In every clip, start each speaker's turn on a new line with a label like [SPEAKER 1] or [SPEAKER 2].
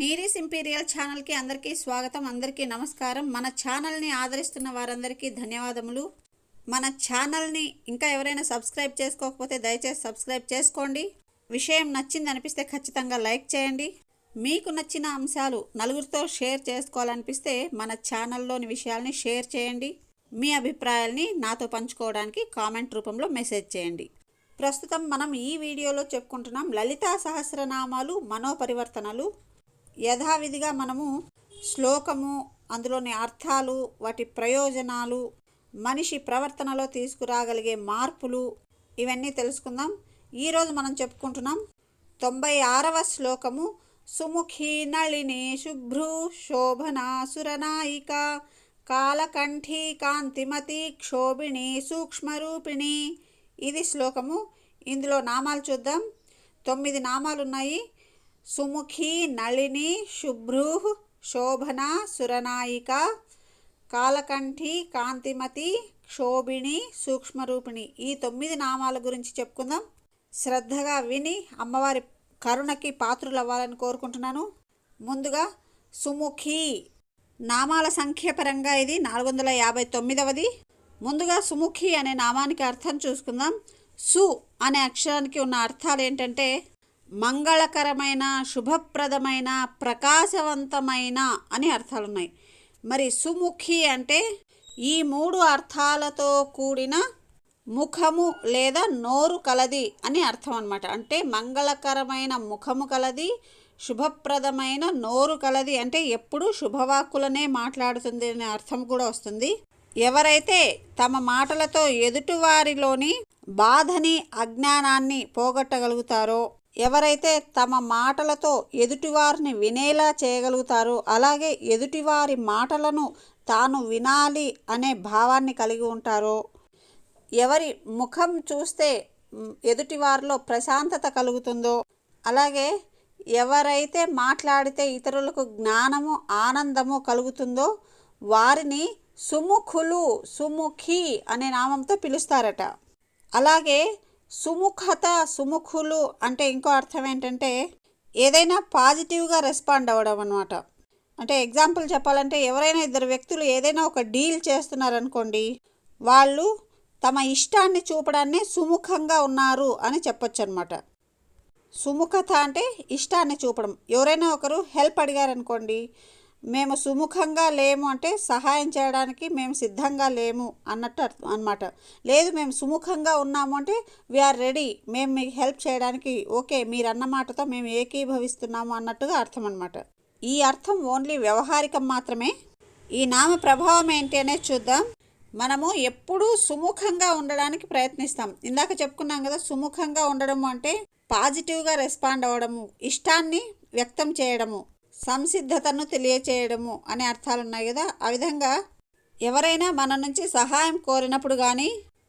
[SPEAKER 1] నీరీస్ imperial ఛానల్కి అందరికీ స్వాగతం అందరికీ నమస్కారం. మన ఛానల్ని ఆదరిస్తున్న వారందరికీ ధన్యవాదములు. మన ఛానల్ని ఇంకా ఎవరైనా సబ్స్క్రైబ్ చేసుకోకపోతే దయచేసి సబ్స్క్రైబ్ చేసుకోండి. విషయం నచ్చింది అనిపిస్తే ఖచ్చితంగా లైక్ చేయండి. మీకు నచ్చిన అంశాలు నలుగురితో షేర్ చేసుకోవాలనిపిస్తే మన ఛానల్లోని విషయాల్ని షేర్ చేయండి. మీ అభిప్రాయాల్ని నాతో పంచుకోవడానికి కామెంట్ రూపంలో మెసేజ్ చేయండి. ప్రస్తుతం మనం ఈ వీడియోలో చెప్పుకుంటున్నాం లలితా సహస్రనామాలు మనోపరివర్తనలు యథావిధిగా మనము శ్లోకము అందులోని అర్థాలు వాటి ప్రయోజనాలు మనిషి ప్రవర్తనలో తీసుకురాగలిగే మార్పులు ఇవన్నీ తెలుసుకుందాం. ఈరోజు మనం చెప్పుకుంటున్నాం తొంభై ఆరవ శ్లోకము సుముఖీ నళిని శుభ్రు శోభనాసురనాయిక కాలకంఠీ కాంతిమతి క్షోభిణి సూక్ష్మరూపిణి. ఇది శ్లోకము. ఇందులో నామాలు చూద్దాం. తొమ్మిది నామాలు ఉన్నాయి సుముఖి నళిని శుభ్రూ శోభన సురనాయిక కాలకంఠి కాంతిమతి క్షోభిణి సూక్ష్మరూపిణి. ఈ తొమ్మిది నామాల గురించి చెప్పుకుందాం. శ్రద్ధగా విని అమ్మవారి కరుణకి పాత్రులు అవ్వాలని కోరుకుంటున్నాను. ముందుగా సుముఖి నామాల సంఖ్య పరంగా ఇది నాలుగు వందల యాభై తొమ్మిదవది. ముందుగా సుముఖి అనే నామానికి అర్థం చూసుకుందాం. సు అనే అక్షరానికి ఉన్న అర్థాలు ఏంటంటే మంగళకరమైన శుభప్రదమైన ప్రకాశవంతమైన అని అర్థాలు ఉన్నాయి మరి సుముఖి అంటే ఈ మూడు అర్థాలతో కూడిన ముఖము లేదా నోరు కలది అని అర్థం అనమాట అంటే మంగళకరమైన ముఖము కలది శుభప్రదమైన నోరు కలది అంటే ఎప్పుడు శుభవాక్కులనే మాట్లాడుతుంది అనే అర్థం కూడా వస్తుంది. ఎవరైతే తమ మాటలతో ఎదుటివారిలోని బాధని అజ్ఞానాన్ని పోగొట్టగలుగుతారో ఎవరైతే తమ మాటలతో ఎదుటివారిని వినేలా చేయగలుగుతారో అలాగే ఎదుటివారి మాటలను తాను వినాలి అనే భావాన్ని కలిగి ఉంటారో. ఎవరి ముఖం చూస్తే ఎదుటివారిలో ప్రశాంతత కలుగుతుందో అలాగే ఎవరైతే మాట్లాడితే ఇతరులకు జ్ఞానము ఆనందము కలుగుతుందో వారిని సుముఖులు సుముఖి అనే నామంతో పిలుస్తారట. అలాగే సుముఖత సుముఖులు అంటే ఇంకో అర్థం ఏంటంటే ఏదైనా పాజిటివ్గా రెస్పాండ్ అవ్వడం అనమాట అంటే ఎగ్జాంపుల్ చెప్పాలంటే ఎవరైనా ఇద్దరు వ్యక్తులు ఏదైనా ఒక డీల్ చేస్తున్నారనుకోండి వాళ్ళు తమ ఇష్టాన్ని చూపడాన్ని సుముఖంగా ఉన్నారు అని చెప్పొచ్చు అనమాట సుముఖత అంటే ఇష్టాన్ని చూపడం. ఎవరైనా ఒకరు హెల్ప్ అడిగారనుకోండి మేము సుముఖంగా లేము అంటే సహాయం చేయడానికి మేము సిద్ధంగా లేము అన్నట్టు అర్థం అనమాట లేదు మేము సుముఖంగా ఉన్నాము అంటే వీఆర్ రెడీ మేము మీకు హెల్ప్ చేయడానికి ఓకే మీరు అన్న మాటతో మేము ఏకీభవిస్తున్నాము అన్నట్టుగా అర్థం అనమాట ఈ అర్థం ఓన్లీ వ్యవహారికం మాత్రమే. ఈ నామ ప్రభావం ఏంటి అనేది చూద్దాం. మనము ఎప్పుడూ సుముఖంగా ఉండడానికి ప్రయత్నిస్తాం. ఇందాక చెప్పుకున్నాం కదా సుముఖంగా ఉండడము అంటే పాజిటివ్గా రెస్పాండ్ అవ్వడము ఇష్టాన్ని వ్యక్తం చేయడము. సంసిద్ధతను తెలియచేయడము అనే అర్థాలు ఉన్నాయి కదా. ఆ విధంగా ఎవరైనా మన నుంచి సహాయం కోరినప్పుడు కానీ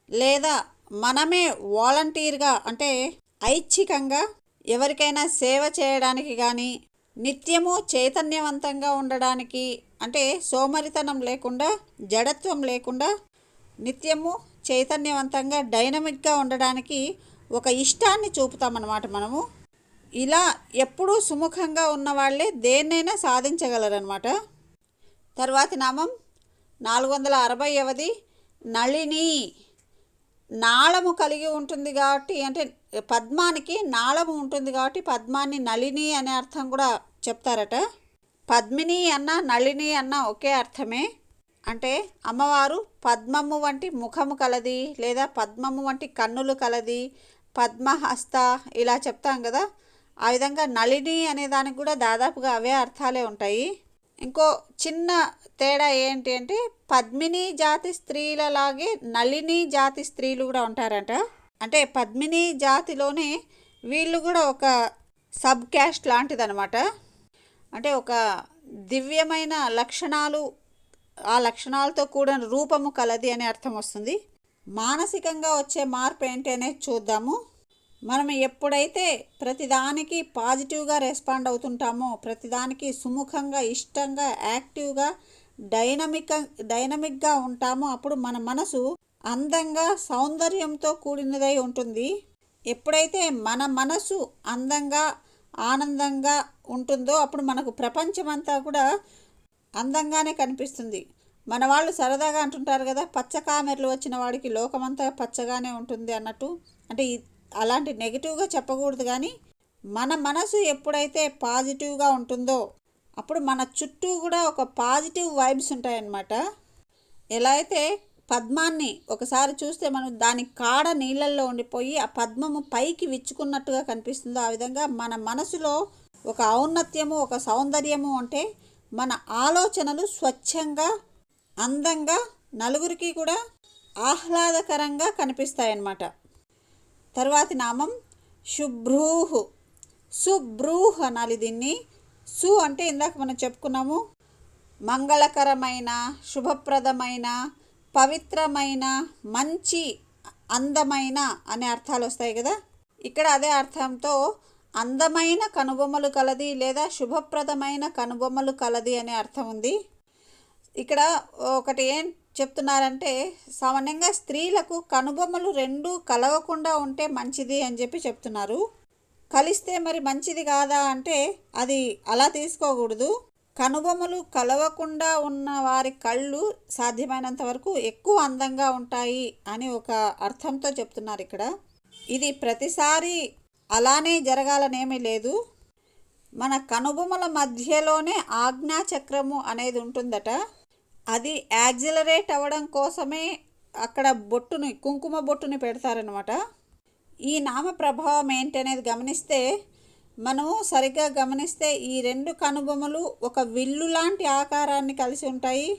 [SPEAKER 1] లేదా మనమే వాలంటీర్గా అంటే ఐచ్ఛికంగా ఎవరికైనా సేవ చేయడానికి కానీ నిత్యము చైతన్యవంతంగా ఉండడానికి అంటే సోమరితనం లేకుండా జడత్వం లేకుండా నిత్యము చైతన్యవంతంగా డైనమిక్గా ఉండడానికి ఒక ఇష్టాన్ని చూపుతామన్నమాట మనము. ఇలా ఎప్పుడూ సుముఖంగా ఉన్న వాళ్ళే దేన్నైనా సాధించగలరనమాట తర్వాతి నామం నాలుగు వందల అరవై అవది నళిని. నాళము కలిగి ఉంటుంది కాబట్టి అంటే పద్మానికి నాళము ఉంటుంది కాబట్టి పద్మాన్ని నళిని అనే అర్థం కూడా చెప్తారట. పద్మిని అన్న నళిని అన్న ఒకే అర్థమే. అంటే అమ్మవారు పద్మము వంటి ముఖము కలది లేదా పద్మము వంటి కన్నులు కలది పద్మహస్త ఇలా చెప్తాం కదా. ఆ విధంగా నళిని అనే దానికి కూడా దాదాపుగా అవే అర్థాలే ఉంటాయి. ఇంకో చిన్న తేడా ఏంటి అంటే పద్మిని జాతి స్త్రీలలాగే నళిని జాతి స్త్రీలు కూడా ఉంటారంట. అంటే పద్మిని జాతిలోనే వీళ్ళు కూడా ఒక సబ్ క్యాస్ట్ లాంటిదనమాట అంటే ఒక దివ్యమైన లక్షణాలు ఆ లక్షణాలతో కూడిన రూపము కలది అనే అర్థం వస్తుంది. మానసికంగా వచ్చే మార్పు ఏంటి అనేది చూద్దాము. మనం ఎప్పుడైతే ప్రతిదానికి పాజిటివ్గా రెస్పాండ్ అవుతుంటామో ప్రతిదానికి సుముఖంగా ఇష్టంగా యాక్టివ్గా డైనమిక్ డైనమిక్గా ఉంటామో అప్పుడు మన మనసు అందంగా సౌందర్యంతో కూడినదై ఉంటుంది. ఎప్పుడైతే మన మనసు అందంగా ఆనందంగా ఉంటుందో అప్పుడు మనకు ప్రపంచమంతా కూడా అందంగానే కనిపిస్తుంది. మన వాళ్ళు సరదాగా అంటుంటారు కదా పచ్చ కామెర్లు వచ్చిన వాడికి లోకమంతా పచ్చగానే ఉంటుంది అన్నట్టు. అంటే అలాంటి నెగిటివ్గా చెప్పకూడదు కానీ మన మనసు ఎప్పుడైతే పాజిటివ్గా ఉంటుందో అప్పుడు మన చుట్టూ కూడా ఒక పాజిటివ్ వైబ్స్ ఉంటాయన్నమాట. ఎలా అయితే పద్మాన్ని ఒకసారి చూస్తే మనం దాని కాడ నీళ్ళల్లో ఉండిపోయి ఆ పద్మము పైకి విచ్చుకున్నట్టుగా కనిపిస్తుందో ఆ విధంగా మన మనసులో ఒక ఔన్నత్యము ఒక సౌందర్యము అంటే మన ఆలోచనలు స్వచ్ఛంగా అందంగా నలుగురికి కూడా ఆహ్లాదకరంగా కనిపిస్తాయన్నమాట. తర్వాతి నామం శుభ్రూహు. సుబ్రూహ్ అనాలి దీన్ని. సు అంటే ఇందాక మనం చెప్పుకున్నాము. మంగళకరమైన శుభప్రదమైన పవిత్రమైన మంచి అందమైన అనే అర్థాలు వస్తాయి కదా. ఇక్కడ అదే అర్థంతో అందమైన కనుబొమ్మలు కలది లేదా శుభప్రదమైన కనుబొమ్మలు కలది అనే అర్థం ఉంది. ఇక్కడ ఒకటి ఏం చెప్తున్నారంటే సామాన్యంగా స్త్రీలకు కనుబొమ్మలు రెండు కలవకుండా ఉంటే మంచిది అని చెప్పి చెప్తున్నారు. కలిస్తే మరి మంచిది కాదా? అంటే అది అలా తీసుకోకూడదు. కనుబొమ్మలు కలవకుండా ఉన్న వారి కళ్ళు సాధ్యమైనంత వరకు ఎక్కువ అందంగా ఉంటాయి అని ఒక అర్థంతో చెప్తున్నారు ఇక్కడ. ఇది ప్రతిసారి అలానే జరగాలనేమీ లేదు. మన కనుబొమ్మల మధ్యలోనే ఆజ్ఞాచక్రము అనేది ఉంటుందట. అది యాక్సిలరేట్ అవ్వడం కోసమే అక్కడ బొట్టుని కుంకుమ బొట్టుని పెడతారనమాట ఈ నామ ప్రభావం ఏంటి అనేది గమనిస్తే మనము సరిగ్గా గమనిస్తే ఈ రెండు కనుబొమ్మలు ఒక విల్లు లాంటి ఆకారాన్ని కలిసి ఉంటాయి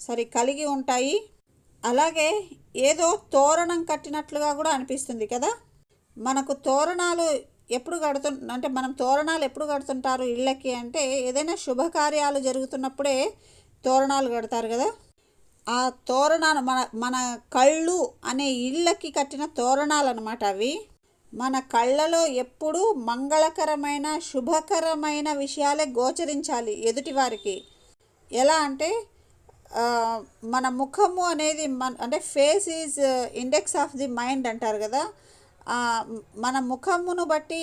[SPEAKER 1] సరి కలిగి ఉంటాయి. అలాగే ఏదో తోరణం కట్టినట్లుగా కూడా అనిపిస్తుంది కదా. మనకు తోరణాలు ఎప్పుడు కడుతు అంటే మనం తోరణాలు ఎప్పుడు కడుతుంటారు ఇళ్ళకి అంటే ఏదైనా శుభకార్యాలు జరుగుతున్నప్పుడే తోరణాలు కడతారు కదా? ఆ తోరణాలు మన మన కళ్ళు అనే ఇళ్ళకి కట్టిన తోరణాలు అనమాట అవి. మన కళ్ళలో ఎప్పుడూ మంగళకరమైన శుభకరమైన విషయాలే గోచరించాలి ఎదుటివారికి ఎలా అంటే మన ముఖము అనేది మన అంటే face is index of the mind అంటారు కదా? మన ముఖమును బట్టి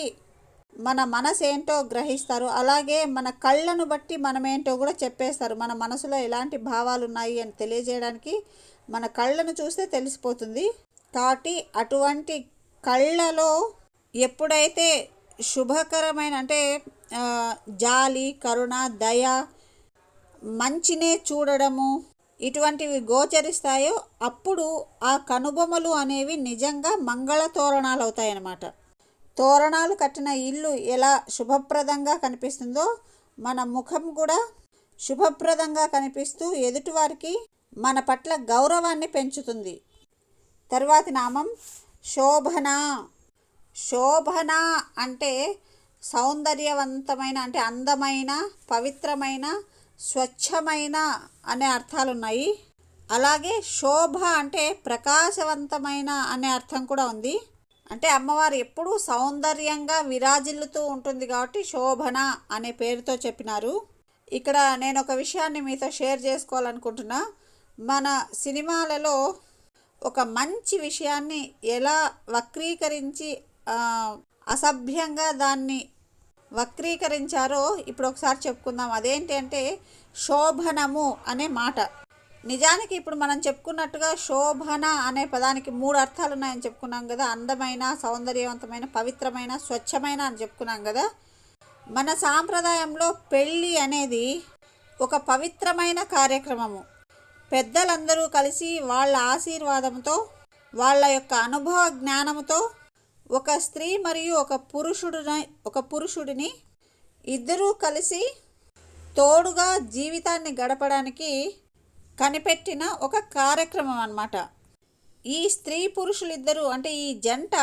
[SPEAKER 1] మన మనసు ఏంటో గ్రహిస్తారు. అలాగే మన కళ్ళను బట్టి మనం ఏంటో కూడా చెప్పేస్తారు. మన మనసులో ఎలాంటి భావాలు ఉన్నాయి అని తెలియజేయడానికి మన కళ్ళను చూస్తే తెలిసిపోతుంది. కాబట్టి అటువంటి కళ్ళలో ఎప్పుడైతే శుభకరమైన అంటే జాలి కరుణ దయ మంచినే చూడడము ఇటువంటివి గోచరిస్తాయో అప్పుడు ఆ కనుబొమ్మలు అనేవి నిజంగా మంగళ తోరణాలు అవుతాయన్నమాట తోరణాలు కట్టిన ఇల్లు ఎలా శుభప్రదంగా కనిపిస్తుందో మన ముఖం కూడా శుభప్రదంగా కనిపిస్తూ ఎదుటివారికి మన పట్ల గౌరవాన్ని పెంచుతుంది. తర్వాతి నామం శోభన. శోభన అంటే సౌందర్యవంతమైన అంటే అందమైన పవిత్రమైన స్వచ్ఛమైన అనే అర్థాలు ఉన్నాయి అలాగే శోభ అంటే ప్రకాశవంతమైన అనే అర్థం కూడా ఉంది. అంటే అమ్మవారు ఎప్పుడూ సౌందర్యంగా విరాజిల్లుతూ ఉంటుంది కాబట్టి శోభన అనే పేరుతో చెప్పినారు. ఇక్కడ నేను ఒక విషయాన్ని మీతో షేర్ చేసుకోవాలనుకుంటున్నా. మన సినిమాలలో ఒక మంచి విషయాన్ని ఎలా వక్రీకరించి అసభ్యంగా దాన్ని వక్రీకరించారో ఇప్పుడు ఒకసారి చెప్పుకుందాం. అదేంటి అంటే శోభనము అనే మాట. నిజానికి ఇప్పుడు మనం చెప్పుకున్నట్టుగా శోభన అనే పదానికి మూడు అర్థాలు ఉన్నాయని చెప్పుకున్నాం కదా. అందమైన సౌందర్యవంతమైన పవిత్రమైన స్వచ్ఛమైన అని చెప్పుకున్నాం కదా. మన సాంప్రదాయంలో పెళ్ళి అనేది ఒక పవిత్రమైన కార్యక్రమము. పెద్దలందరూ కలిసి వాళ్ళ ఆశీర్వాదంతో వాళ్ళ యొక్క అనుభవ జ్ఞానంతో ఒక స్త్రీ మరియు ఒక పురుషుడిని ఒక పురుషుడిని ఇద్దరూ కలిసి తోడుగా జీవితాన్ని గడపడానికి కనిపెట్టిన ఒక కార్యక్రమం అన్నమాట. ఈ స్త్రీ పురుషులిద్దరూ అంటే ఈ జంట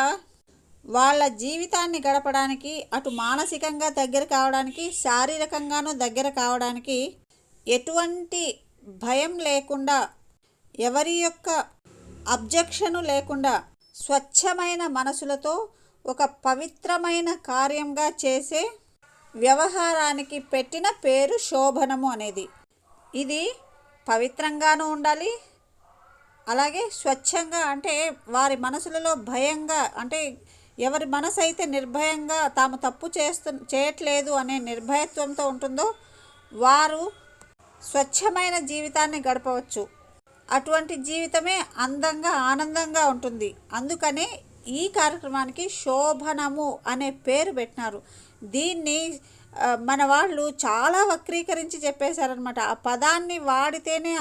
[SPEAKER 1] వాళ్ళ జీవితాన్ని గడపడానికి అటు మానసికంగా దగ్గర కావడానికి శారీరకంగానూ దగ్గర కావడానికి ఎటువంటి భయం లేకుండా ఎవరి యొక్క అబ్జెక్షను లేకుండా స్వచ్ఛమైన మనసులతో ఒక పవిత్రమైన కార్యంగా చేసే వ్యవహారానికి పెట్టిన పేరు శోభనము అనేది. ఇది పవిత్రంగానూ ఉండాలి. అలాగే స్వచ్ఛంగా అంటే వారి మనసులలో భయంగా అంటే ఎవరి మనసు అయితే నిర్భయంగా తాము తప్పు చేస్తు చేయట్లేదు అనే నిర్భయత్వంతో ఉంటుందో వారు స్వచ్ఛమైన జీవితాన్ని గడపవచ్చు. అటువంటి జీవితమే అందంగా ఆనందంగా ఉంటుంది. అందుకనే ఈ కార్యక్రమానికి శోభనము అనే పేరు పెట్టినారు. దీన్ని మన వాళ్ళు చాలా వక్రీకరించి చెప్పేశారనమాట ఆ పదాన్ని వాడితేనే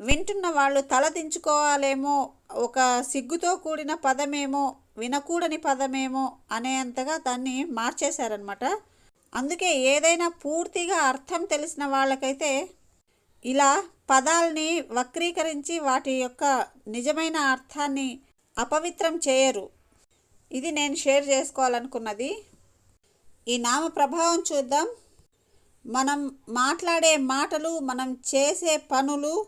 [SPEAKER 1] వింటున్న వాళ్ళు తల దించుకోవాలేమో ఒక సిగ్గుతో కూడిన పదమేమో వినకూడని పదమేమో అనేంతగా దాన్ని మార్చేశారనమాట అందుకే ఏదైనా పూర్తిగా అర్థం తెలిసిన వాళ్ళకైతే ఇలా పదాల్ని వక్రీకరించి వాటి యొక్క నిజమైన అర్థాన్ని అపవిత్రం చేయరు. ఇది నేను షేర్ చేసుకోవాలనుకున్నది. ఈ నామ ప్రభావం చూద్దాం. మనం మాట్లాడే మాటలు మనం చేసే పనులు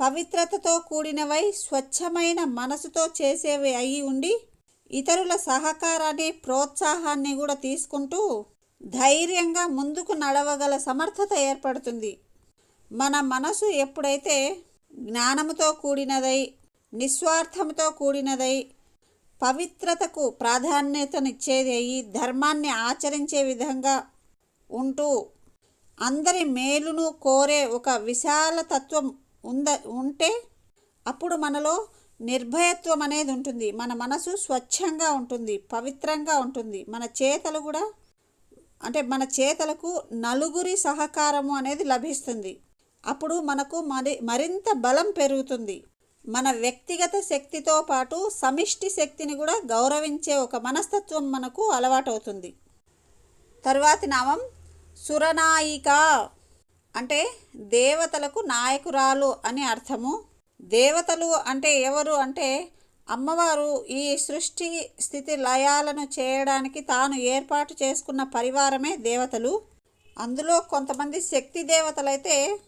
[SPEAKER 1] పవిత్రతతో కూడినవై స్వచ్ఛమైన మనసుతో చేసేవి అయి ఉండి ఇతరుల సహకారాన్ని ప్రోత్సాహాన్ని కూడా తీసుకుంటూ ధైర్యంగా ముందుకు నడవగల సమర్థత ఏర్పడుతుంది. మన మనసు ఎప్పుడైతే జ్ఞానముతో కూడినదై నిస్వార్థముతో కూడినదై పవిత్రతకు ప్రాధాన్యతనిచ్చేది ఈ ధర్మాన్ని ఆచరించే విధంగా ఉంటూ అందరి మేలును కోరే ఒక విశాల తత్వం ఉంద ఉంటే అప్పుడు మనలో నిర్భయత్వం అనేది ఉంటుంది. మన మనసు స్వచ్ఛంగా ఉంటుంది పవిత్రంగా ఉంటుంది. మన చేతలు కూడా అంటే మన చేతలకు నలుగురి సహకారము అనేది లభిస్తుంది. అప్పుడు మనకు మరి మరింత బలం పెరుగుతుంది. మన వ్యక్తిగత శక్తితో పాటు సమిష్టి శక్తిని కూడా గౌరవించే ఒక మనస్తత్వం మనకు అలవాటవుతుంది. తర్వాతి నామం సురనాయిక. అంటే దేవతలకు నాయకురాలు అని అర్థము. దేవతలు అంటే ఎవరు అంటే అమ్మవారు ఈ సృష్టి స్థితి లయాలను చేయడానికి తాను ఏర్పాటు చేసుకున్న పరివారమే దేవతలు. అందులో కొంతమంది శక్తి దేవతలైతే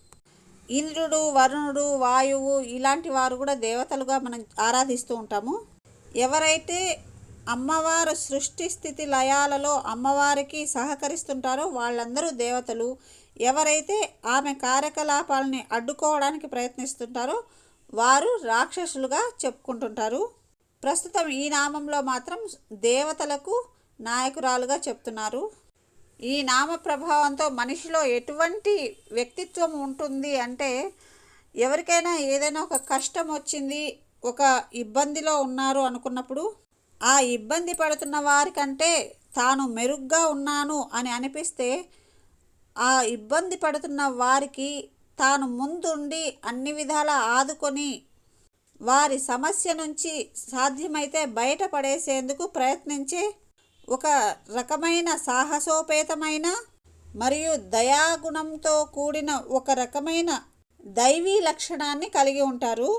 [SPEAKER 1] ఇంద్రుడు వరుణుడు వాయువు ఇలాంటి వారు కూడా దేవతలుగా మనం ఆరాధిస్తూ ఉంటాము. ఎవరైతే అమ్మవారు సృష్టి స్థితి లయాలలో అమ్మవారికి సహకరిస్తుంటారో వాళ్ళందరూ దేవతలు. ఎవరైతే ఆమె కార్యకలాపాలని అడ్డుకోవడానికి ప్రయత్నిస్తుంటారో వారు రాక్షసులుగా చెప్పుకుంటుంటారు. ప్రస్తుతం ఈ నామంలో మాత్రం దేవతలకు నాయకురాలుగా చెప్తున్నారు. ఈ నామ ప్రభావంతో మనిషిలో ఎటువంటి వ్యక్తిత్వం ఉంటుంది అంటే ఎవరికైనా ఏదైనా ఒక కష్టం వచ్చింది ఒక ఇబ్బందిలో ఉన్నారు అనుకున్నప్పుడు ఆ ఇబ్బంది పడుతున్న వారికంటే తాను మెరుగ్గా ఉన్నాను అని అనిపిస్తే ఆ ఇబ్బంది పడుతున్న వారికి తాను ముందుండి అన్ని విధాలా ఆదుకొని వారి సమస్య నుంచి సాధ్యమైతే బయటపడేసేందుకు ప్రయత్నించే ఒక రకమైన సాహసోపేతమైన మరియు దయాగుణంతో కూడిన ఒక రకమైన దైవీ లక్షణాన్ని కలిగి ఉంటారు.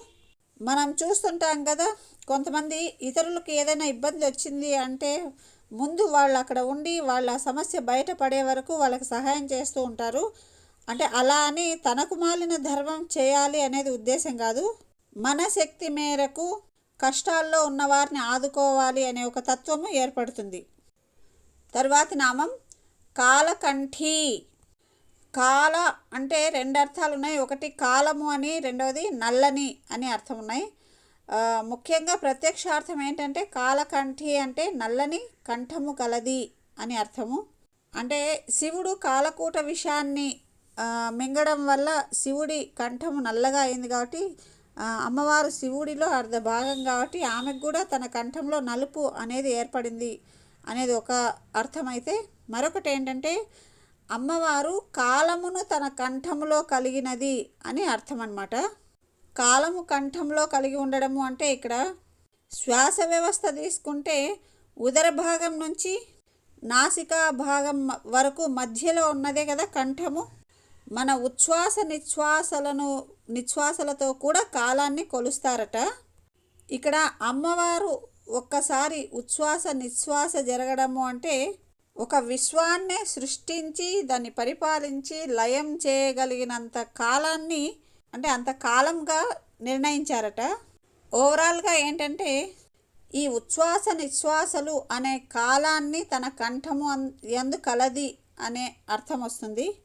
[SPEAKER 1] మనం చూస్తుంటాం కదా కొంతమంది ఇతరులకు ఏదైనా ఇబ్బంది వచ్చింది అంటే ముందు వాళ్ళు అక్కడ ఉండి వాళ్ళ సమస్య బయటపడే వరకు వాళ్ళకి సహాయం చేస్తూ ఉంటారు. అంటే అలా అని తనకు మాలిన ధర్మం చేయాలి అనేది ఉద్దేశం కాదు. మన శక్తి మేరకు కష్టాల్లో ఉన్న వారిని ఆదుకోవాలి అనే ఒక తత్వము ఏర్పడుతుంది. తరువాతి నామం కాలకంఠి. కాల అంటే రెండు అర్థాలు ఉన్నాయి. ఒకటి కాలము అని రెండవది నల్లని అని అర్థం ఉన్నాయి. ముఖ్యంగా ప్రత్యక్ష అర్థం ఏంటంటే కాలకంఠి అంటే నల్లని కంఠము కలది అని అర్థము. అంటే శివుడు కాలకూట విషాన్ని మింగడం వల్ల శివుడి కంఠము నల్లగా అయింది కాబట్టి అమ్మవారు శివుడిలో అర్ధ భాగం కాబట్టి ఆమెకు కూడా తన కంఠంలో నలుపు అనేది ఏర్పడింది. అనేది ఒక అర్థమైతే మరొకటి ఏంటంటే అమ్మవారు కాలమును తన కంఠములో కలిగినది అని అర్థం అన్నమాట కాలము కంఠంలో కలిగి ఉండడము అంటే ఇక్కడ శ్వాస వ్యవస్థ తీసుకుంటే ఉదర భాగం నుంచి నాసికా భాగం వరకు మధ్యలో ఉన్నదే కదా కంఠము. మన ఉచ్ఛ్వాస నిశ్వాసలను నిశ్వాసలతో కూడా కాలాన్ని కొలుస్తారట. ఇక్కడ అమ్మవారు ఒక్కసారి ఉచ్ఛ్వాస నిశ్వాస జరగడము అంటే ఒక విశ్వాన్నే సృష్టించి దాన్ని పరిపాలించి లయం చేయగలిగినంత కాలాన్ని అంటే అంత కాలంగా నిర్ణయించారట. ఓవరాల్గా ఏంటంటే ఈ ఉచ్ఛ్వాస నిశ్వాసలు అనే కాలాన్ని తన కంఠము అన్- యందు కలది అనే అర్థం వస్తుంది.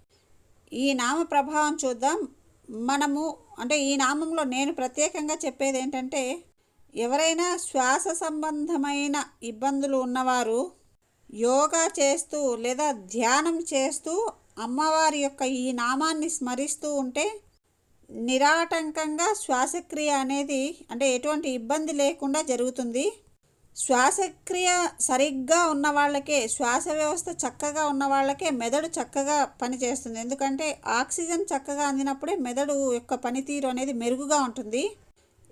[SPEAKER 1] ఈ నామ ప్రభావం చూద్దాం. మనము అంటే ఈ నామంలో నేను ప్రత్యేకంగా చెప్పేది ఏంటంటే ఎవరైనా శ్వాస సంబంధమైన ఇబ్బందులు ఉన్నవారు యోగా చేస్తూ లేదా ధ్యానం చేస్తూ అమ్మవారి యొక్క ఈ నామాన్ని స్మరిస్తూ ఉంటే నిరాటంకంగా శ్వాసక్రియ అనేది అంటే ఎటువంటి ఇబ్బంది లేకుండా జరుగుతుంది. శ్వాసక్రియ సరిగ్గా ఉన్న వాళ్ళకే శ్వాస వ్యవస్థ చక్కగా ఉన్న వాళ్ళకే మెదడు చక్కగా పనిచేస్తుంది. ఎందుకంటే ఆక్సిజన్ చక్కగా అందినప్పుడే మెదడు యొక్క పనితీరు అనేది మెరుగుగా ఉంటుంది.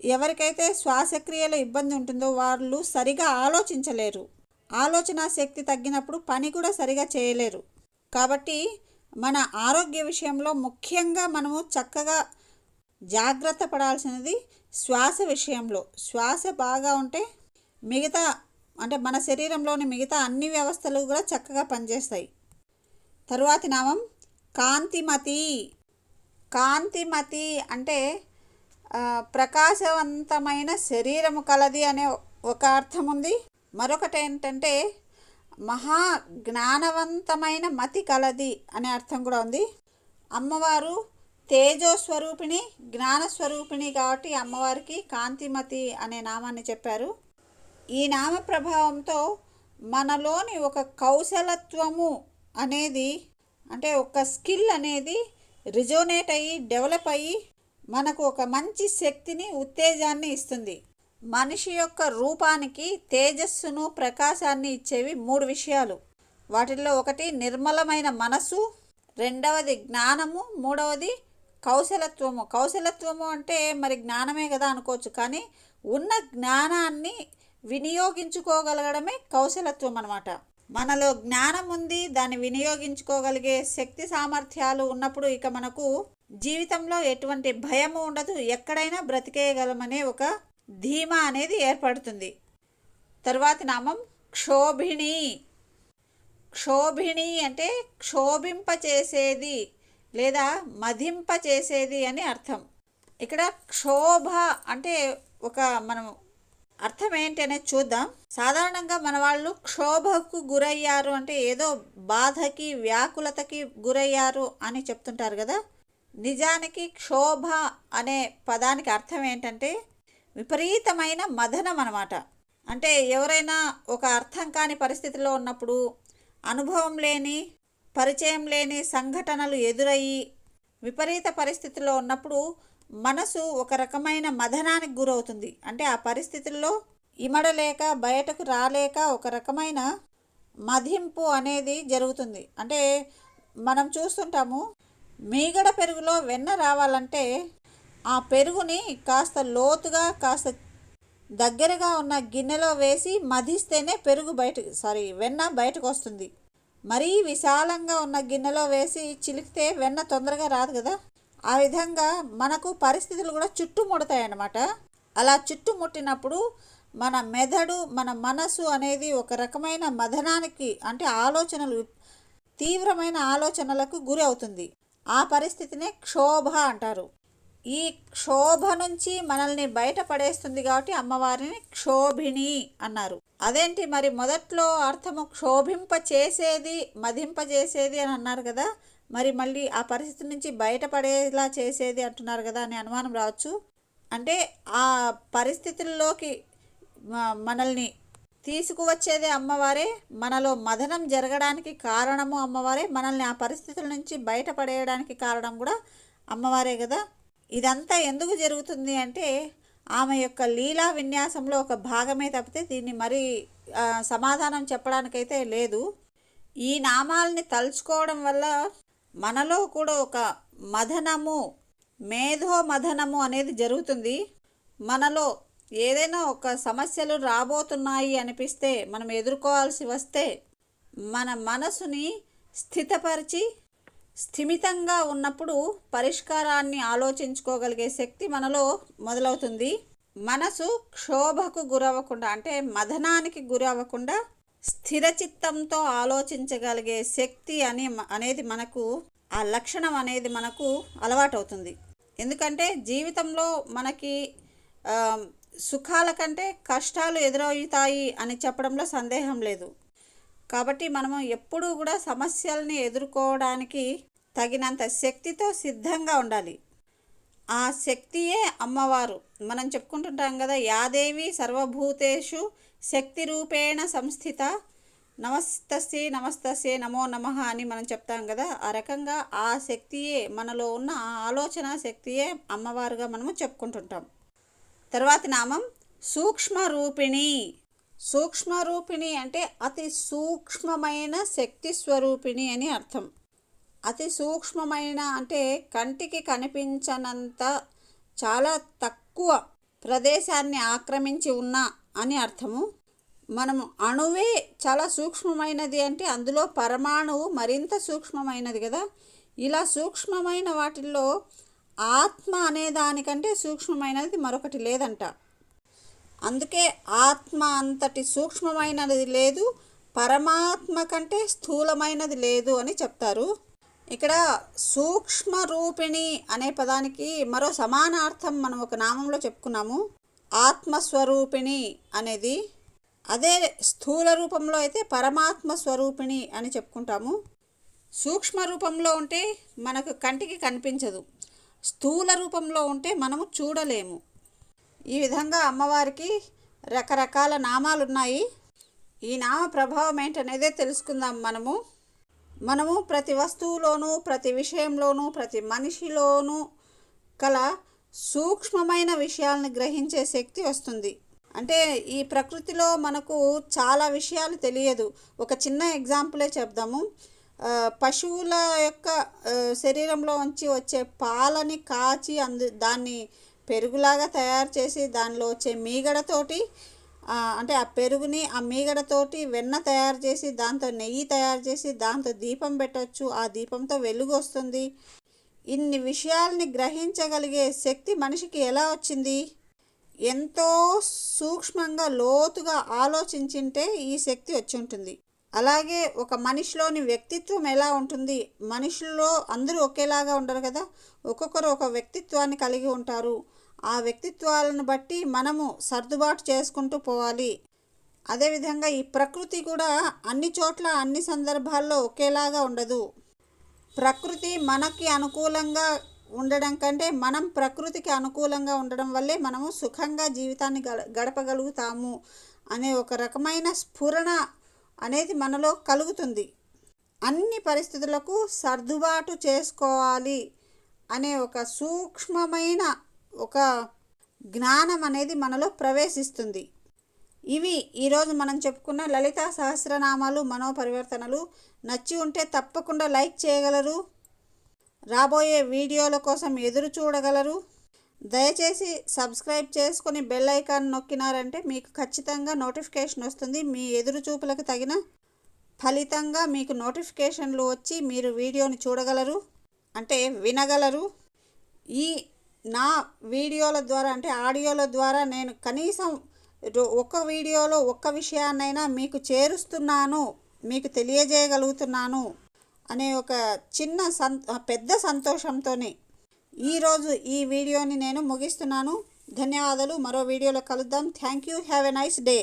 [SPEAKER 1] ఎవరికైతే శ్వాసక్రియలో ఇబ్బంది ఉంటుందో వాళ్ళు సరిగా ఆలోచించలేరు. ఆలోచన శక్తి తగ్గినప్పుడు పని కూడా సరిగా చేయలేరు. కాబట్టి మన ఆరోగ్య విషయంలో ముఖ్యంగా మనము చక్కగా జాగ్రత్త పడాల్సినది శ్వాస విషయంలో. శ్వాస బాగా ఉంటే మిగతా అంటే మన శరీరంలోని మిగతా అన్ని వ్యవస్థలు కూడా చక్కగా పనిచేస్తాయి. తరువాతి నామం కాంతిమతి. కాంతిమతి అంటే ప్రకాశవంతమైన శరీరము కలది అనే ఒక అర్థం ఉంది మరొకటి ఏంటంటే మహా జ్ఞానవంతమైన మతి కలది అనే అర్థం కూడా ఉంది. అమ్మవారు తేజోస్వరూపిణి జ్ఞానస్వరూపిణి కాబట్టి అమ్మవారికి కాంతిమతి అనే నామాన్ని చెప్పారు. ఈ నామ ప్రభావంతో మనలోని ఒక కౌశలత్వము అనేది అంటే ఒక స్కిల్ అనేది రిజోనేట్ అయ్యి డెవలప్ అయ్యి మనకు ఒక మంచి శక్తిని ఉత్తేజాన్ని ఇస్తుంది. మనిషి యొక్క రూపానికి తేజస్సును ప్రకాశాన్ని ఇచ్చేవి మూడు విషయాలు. వాటిల్లో ఒకటి నిర్మలమైన మనసు రెండవది జ్ఞానము మూడవది కౌశలత్వము. కౌశలత్వము అంటే మరి జ్ఞానమే కదా అనుకోవచ్చు కానీ ఉన్న జ్ఞానాన్ని వినియోగించుకోగలగడమే కౌశలత్వం అనమాట మనలో జ్ఞానం ఉంది దాన్ని వినియోగించుకోగలిగే శక్తి సామర్థ్యాలు ఉన్నప్పుడు ఇక మనకు జీవితంలో ఎటువంటి భయము ఉండదు. ఎక్కడైనా బ్రతికేయగలమనే ఒక ధీమా అనేది ఏర్పడుతుంది. తర్వాత నామం క్షోభిణి. క్షోభిణి అంటే క్షోభింపచేసేది లేదా మదింపచేసేది అని అర్థం. ఇక్కడ క్షోభ అంటే ఒక మనం అర్థం ఏంటి అనేది చూద్దాం. సాధారణంగా మన వాళ్ళు క్షోభకు గురయ్యారు అంటే ఏదో బాధకి వ్యాకులతకి గురయ్యారు అని చెప్తుంటారు కదా. నిజానికి క్షోభ అనే పదానికి అర్థం ఏంటంటే విపరీతమైన మదనం అనమాట అంటే ఎవరైనా ఒక అర్థం కాని పరిస్థితిలో ఉన్నప్పుడు అనుభవం లేని పరిచయం లేని సంఘటనలు ఎదురయ్యి విపరీత పరిస్థితుల్లో ఉన్నప్పుడు మనసు ఒక రకమైన మదనానికి గురవుతుంది. అంటే ఆ పరిస్థితుల్లో ఇమడలేక బయటకు రాలేక ఒక రకమైన మదింపు అనేది జరుగుతుంది. అంటే మనం చూస్తుంటాము మీగడ పెరుగులో వెన్న రావాలంటే ఆ పెరుగుని కాస్త లోతుగా కాస్త దగ్గరగా ఉన్న గిన్నెలో వేసి మధిస్తేనే పెరుగు బయట సారీ వెన్న బయటకు వస్తుంది మరీ విశాలంగా ఉన్న గిన్నెలో వేసి చిలికితే వెన్న తొందరగా రాదు కదా? ఆ విధంగా మనకు పరిస్థితులు కూడా చుట్టుముడతాయన్నమాట. అలా చుట్టుముట్టినప్పుడు మన మెదడు మన మనసు అనేది ఒక రకమైన మదనానికి అంటే ఆలోచనలు తీవ్రమైన ఆలోచనలకు గురి అవుతుంది. ఆ పరిస్థితినే క్షోభ అంటారు. ఈ క్షోభ నుంచి మనల్ని బయటపడేస్తుంది కాబట్టి అమ్మవారిని క్షోభిణి అన్నారు. అదేంటి మరి మొదట్లో అర్థము క్షోభింప చేసేది మదింప చేసేది అని అన్నారు కదా మరి మళ్ళీ ఆ పరిస్థితి నుంచి బయటపడేలా చేసేది అంటున్నారు కదా అని అనుమానం రావచ్చు. అంటే ఆ పరిస్థితుల్లోకి మనల్ని తీసుకువచ్చేదే అమ్మవారే మనలో మదనం జరగడానికి కారణము అమ్మవారే మనల్ని ఆ పరిస్థితుల నుంచి బయటపడేయడానికి కారణం కూడా అమ్మవారే కదా. ఇదంతా ఎందుకు జరుగుతుంది అంటే ఆమె యొక్క లీలా విన్యాసంలో ఒక భాగమే తప్పితే దీన్ని మరి సమాధానం చెప్పడానికైతే లేదు. ఈ నామాల్ని తలుచుకోవడం వల్ల మనలో కూడా ఒక మదనము మేధో మదనము అనేది జరుగుతుంది. మనలో ఏదైనా ఒక సమస్యలు రాబోతున్నాయి అనిపిస్తే మనం ఎదుర్కోవాల్సి వస్తే మన మనసుని స్థితపరిచి స్థిమితంగా ఉన్నప్పుడు పరిష్కారాన్ని ఆలోచించుకోగలిగే శక్తి మనలో మొదలవుతుంది. మనసు క్షోభకు గురవ్వకుండా అంటే మదనానికి గురవ్వకుండా స్థిరచిత్తంతో ఆలోచించగలిగే శక్తి అని అనేది మనకు ఆ లక్షణం అనేది మనకు అలవాటవుతుంది. ఎందుకంటే జీవితంలో మనకి సుఖాల కంటే కష్టాలు ఎదురవుతాయి అని చెప్పడంలో సందేహం లేదు. కాబట్టి మనము ఎప్పుడూ కూడా సమస్యల్ని ఎదుర్కోవడానికి తగినంత శక్తితో సిద్ధంగా ఉండాలి. ఆ శక్తియే అమ్మవారు. మనం చెప్పుకుంటుంటాం కదా యాదేవి సర్వభూతేషు శక్తి రూపేణ సంస్థిత నమస్తస్యే నమస్తస్యే నమో నమః అని మనం చెప్తాం కదా ఆ రకంగా ఆ శక్తియే మనలో ఉన్న ఆ ఆలోచన శక్తియే అమ్మవారుగా మనము చెప్పుకుంటుంటాం. తర్వాతి నామం సూక్ష్మ రూపిణి సూక్ష్మ రూపిణి అంటే అతి సూక్ష్మమైన శక్తి స్వరూపిణి అని అర్థం. అతి సూక్ష్మమైన అంటే కంటికి కనిపించనంత చాలా తక్కువ ప్రదేశాన్ని ఆక్రమించి ఉన్న అని అర్థము. మనము అణువే చాలా సూక్ష్మమైనది అంటే అందులో పరమాణువు మరింత సూక్ష్మమైనది కదా. ఇలా సూక్ష్మమైన వాటిల్లో ఆత్మ అనే దానికంటే సూక్ష్మమైనది మరొకటి లేదంట. అందుకే ఆత్మ అంతటి సూక్ష్మమైనది లేదు పరమాత్మ కంటే స్థూలమైనది లేదు అని చెప్తారు. ఇక్కడ సూక్ష్మ రూపిణి అనే పదానికి మరో సమానార్థం మనం ఒక నామంలో చెప్పుకున్నాము. ఆత్మస్వరూపిణి అనేది అదే స్థూల రూపంలో అయితే పరమాత్మ స్వరూపిణి అని చెప్పుకుంటాము. సూక్ష్మ రూపంలో ఉంటే మనకు కంటికి కనిపించదు. స్థూల రూపంలో ఉంటే మనము చూడలేము. ఈ విధంగా అమ్మవారికి రకరకాల నామాలు ఉన్నాయి ఈ నామ ప్రభావం ఏంటనేదే తెలుసుకుందాం మనము. మనము ప్రతి వస్తువులోనూ ప్రతి విషయంలోనూ ప్రతి మనిషిలోనూ కల సూక్ష్మమైన విషయాలను గ్రహించే శక్తి వస్తుంది. అంటే ఈ ప్రకృతిలో మనకు చాలా విషయాలు తెలియదు. ఒక చిన్న ఎగ్జాంపులే చెప్దాము. పశువుల యొక్క శరీరంలో ఉంచి వచ్చే పాలని కాచి అందు దాన్ని పెరుగులాగా తయారు చేసి దానిలో వచ్చే మీగడతోటి అంటే ఆ పెరుగుని ఆ మీగడతోటి వెన్న తయారు చేసి దాంతో నెయ్యి తయారు చేసి దాంతో దీపం పెట్టవచ్చు ఆ దీపంతో వెలుగు వస్తుంది. ఇన్ని విషయాల్ని గ్రహించగలిగే శక్తి మనిషికి ఎలా వచ్చింది? ఎంతో సూక్ష్మంగా లోతుగా ఆలోచించింటే ఈ శక్తి వచ్చి ఉంటుంది. అలాగే ఒక మనిషిలోని వ్యక్తిత్వం ఎలా ఉంటుంది? మనుషుల్లో అందరూ ఒకేలాగా ఉండరు కదా? ఒక్కొక్కరు ఒక వ్యక్తిత్వాన్ని కలిగి ఉంటారు. ఆ వ్యక్తిత్వాలను బట్టి మనము సర్దుబాటు చేసుకుంటూ పోవాలి. అదేవిధంగా ఈ ప్రకృతి కూడా అన్ని చోట్ల అన్ని సందర్భాల్లో ఒకేలాగా ఉండదు. ప్రకృతి మనకి అనుకూలంగా ఉండడం కంటే మనం ప్రకృతికి అనుకూలంగా ఉండడం వల్లే మనము సుఖంగా జీవితాన్ని గడ గడపగలుగుతాము అనే ఒక రకమైన స్ఫురణ అనేది మనలో కలుగుతుంది. అన్ని పరిస్థితులకు సర్దుబాటు చేసుకోవాలి అనే ఒక సూక్ష్మమైన ఒక జ్ఞానం అనేది మనలో ప్రవేశిస్తుంది. ఇవి ఈరోజు మనం చెప్పుకున్న లలిత సహస్రనామాలు మనోపరివర్తనలు. నచ్చి ఉంటే తప్పకుండా లైక్ చేయగలరు. రాబోయే వీడియోల కోసం ఎదురు చూడగలరు. దయచేసి సబ్స్క్రైబ్ చేసుకొని బెల్ ఐకాన్ నొక్కినారంటే మీకు ఖచ్చితంగా నోటిఫికేషన్ వస్తుంది. మీ ఎదురు చూపులకు తగిన ఫలితంగా మీకు నోటిఫికేషన్లు వచ్చి మీరు వీడియోని చూడగలరు అంటే వినగలరు. ఈ నా వీడియోల ద్వారా అంటే ఆడియోల ద్వారా నేను కనీసం ఒక్క ఒక వీడియోలో ఒక్క విషయాన్నైనా మీకు చేరుస్తున్నాను మీకు తెలియజేయగలుగుతున్నాను అనే ఒక చిన్న సంత పెద్ద సంతోషంతోనే ఈరోజు ఈ వీడియోని నేను ముగిస్తున్నాను. ధన్యవాదాలు. మరో వీడియోలో కలుద్దాం. Thank you have a nice day